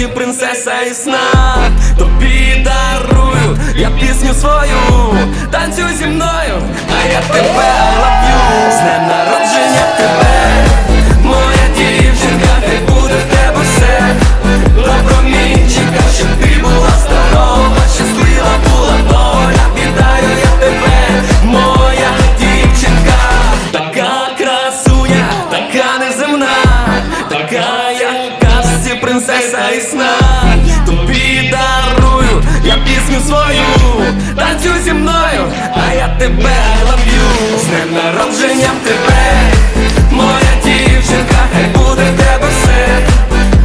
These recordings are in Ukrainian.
ти принцеса і сна Тобі дарую я пісню свою, танцюй зі мною, а я тебе I love you З днем народження тебе, принцеса і сна. Тобі дарую я пісню свою, танцюй зі мною, а я тебе I love you З днем народженням тебе, моя дівчинка, хай буде тебе все.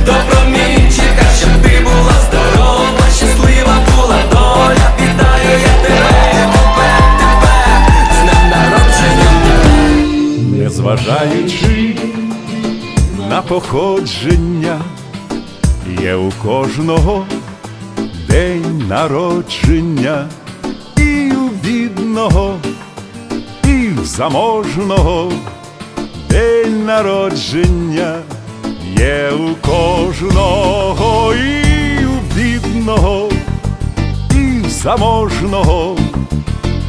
Добромінчика, щоб ти була здорова, щаслива була доля, вітаю я тебе, тебе, тебе, з днем народження. Незважаючи на походження, є у кожного день народження, і у бідного, і в заможного. День народження, є у кожного, і у бідного, і в заможного.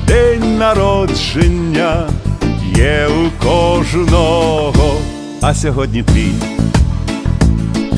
День народження є у кожного, а сьогодні твій,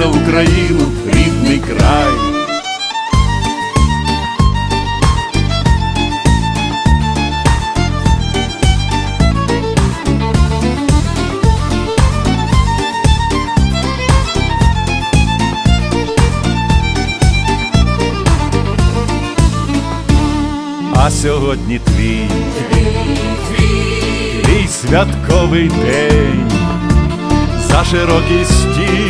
за Україну рідний край. А сьогодні твій, твій святковий день, за широкий стіл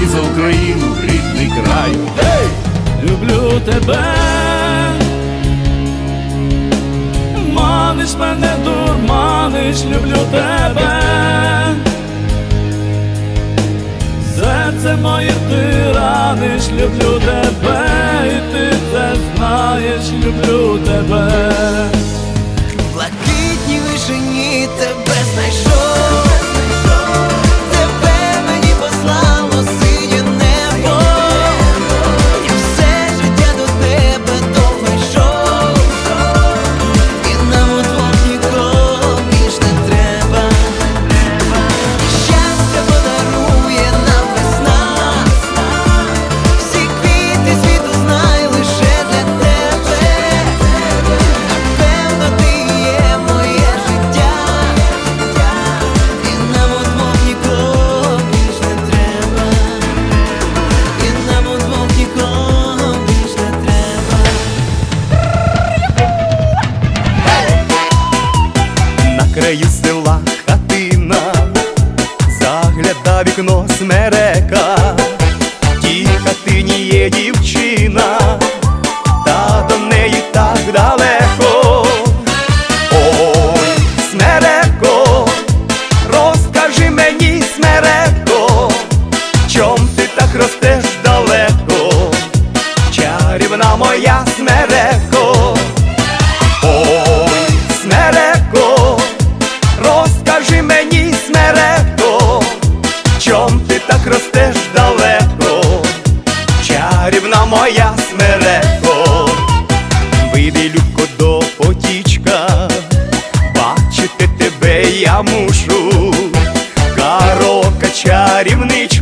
тебе, маниш мене, дурманиш, люблю тебе, серце моє ти раниш, люблю тебе, і ти це знаєш, люблю тебе. Блакитній вишині тебе знайшов, краю села хатина, загляда вікно смерека, тій хатині є дівчина. чарівничка.